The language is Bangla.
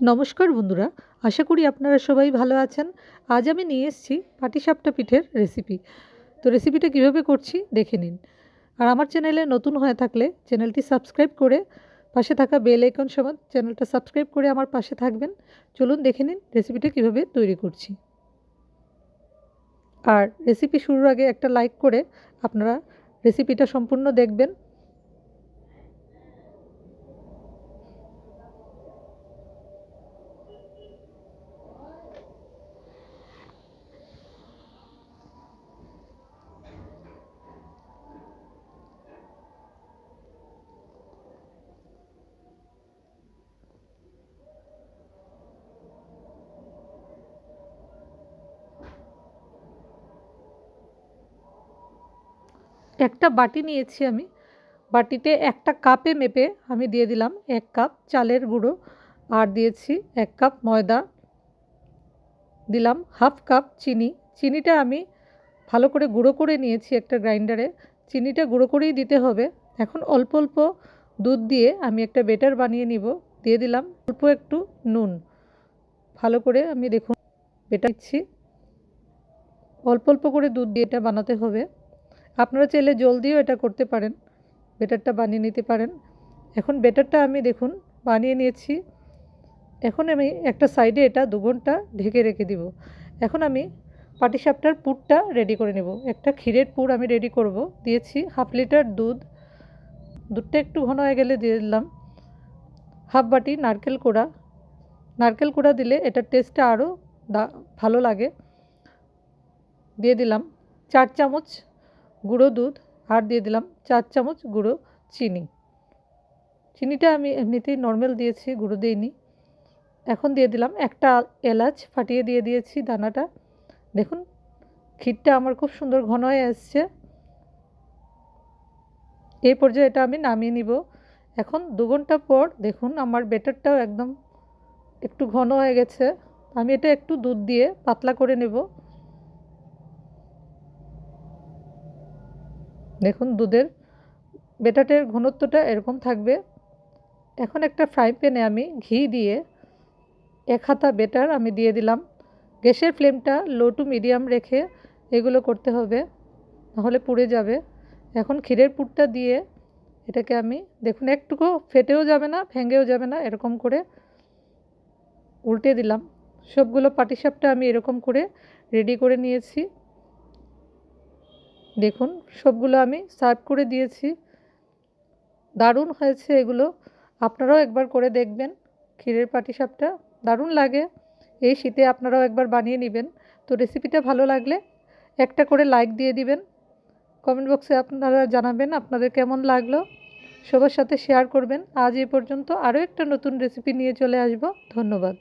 নমস্কার বন্ধুরা, আশা করি আপনারা সবাই ভালো আছেন। আজ আমি নিয়ে এসেছি পাটিসাপটা পিঠের রেসিপি তো রেসিপিটা কীভাবে করছি দেখে নিন। আর আমার চ্যানেলে নতুন হয়ে থাকলে চ্যানেলটি সাবস্ক্রাইব করে পাশে থাকা বেল আইকন সমান চ্যানেলটা সাবস্ক্রাইব করে আমার পাশে থাকবেন। চলুন দেখে নিন রেসিপিটা কীভাবে তৈরি করছি। আর রেসিপি শুরুর আগে একটা লাইক করে আপনারা রেসিপিটা সম্পূর্ণ দেখবেন। একটা বাটি নিয়েছি আমি। বাটিতে একটা কাপে মেপে আমি দিয়ে দিলাম এক কাপ চালের গুঁড়ো আর দিয়েছি এক কাপ ময়দা। দিলাম হাফ কাপ চিনি। চিনিটা আমি ভালো করে গুঁড়ো করে নিয়েছি একটা গ্রাইন্ডারে। চিনিটা গুঁড়ো করেই দিতে হবে। এখন অল্প অল্প দুধ দিয়ে আমি একটা বেটার বানিয়ে নিব। দিয়ে দিলাম অল্প একটু নুন। ভালো করে আমি দেখুন বেটা দিচ্ছি অল্প অল্প করে দুধ দিয়ে এটা বানাতে হবে। আপনারা চাইলে জলদিও এটা করতে পারেন, বেটারটা বানিয়ে নিতে পারেন। এখন বেটারটা আমি দেখুন, বানিয়ে নিয়েছি। এখন আমি একটা সাইডে এটা দু ঘণ্টা ঢেকে রেখে দিব। এখন আমি পাটিসাপটার পুরটা রেডি করে নেব। একটা ক্ষীরের পুর আমি রেডি করব। দিয়েছি হাফ লিটার দুধ। দুধটা একটু ঘন হয়ে গেলে দিয়ে দিলাম। হাফ বাটি নারকেল কোড়া। নারকেল কোড়া দিলে এটার টেস্টটা আরও ভালো লাগে। দিয়ে দিলাম চার চামচ গুঁড়ো দুধ, আর দিয়ে দিলাম চার চামচ গুঁড়ো চিনি। চিনিটা আমি এমনিতেই নর্মাল দিয়েছি, গুঁড়ো দিইনি। এখন দিয়ে দিলাম একটা এলাচ, ফাটিয়ে দিয়ে দিয়েছি দানাটা। দেখুন, ক্ষীরটা আমার খুব সুন্দর ঘন হয়ে আসছে। এই পর্যায়ে এটা আমি নামিয়ে নিব। এখন দু ঘণ্টা পর দেখুন আমার বেটারটাও একদম একটু ঘন হয়ে গেছে। আমি এটা একটু দুধ দিয়ে পাতলা করে নেব। দেখুন দুধের বেটাটের ঘনত্বটা এরকম থাকবে। এখন একটা ফ্রাই প্যানে আমি ঘি দিয়ে এক হাতা বেটার আমি দিয়ে দিলাম। গ্যাসের ফ্লেমটা লো টু মিডিয়াম রেখে এগুলো করতে হবে, নাহলে পুড়ে যাবে। এখন ক্ষীরের পুরটা দিয়ে এটাকে আমি, দেখুন একটুকু ফেটেও যাবে না, ভেঙেও যাবে না, এরকম করে উল্টে দিলাম। সবগুলো পাটিসাপটা আমি এরকম করে রেডি করে নিয়েছি। দেখুন, সবগুলো আমি সার্ভ করে দিয়েছি। দারুণ হয়েছে এগুলো। আপনারাও একবার করে দেখবেন। ক্ষীরের পাটিসাপটা দারুণ লাগে। এই শীতে আপনারাও একবার বানিয়ে নেবেন। তো রেসিপিটা ভালো লাগলে একটা করে লাইক দিয়ে দিবেন। কমেন্ট বক্সে আপনারা জানাবেন আপনাদের কেমন লাগল। সবার সাথে শেয়ার করবেন। আজ এই পর্যন্ত আরও একটা নতুন রেসিপি নিয়ে চলে আসব। ধন্যবাদ।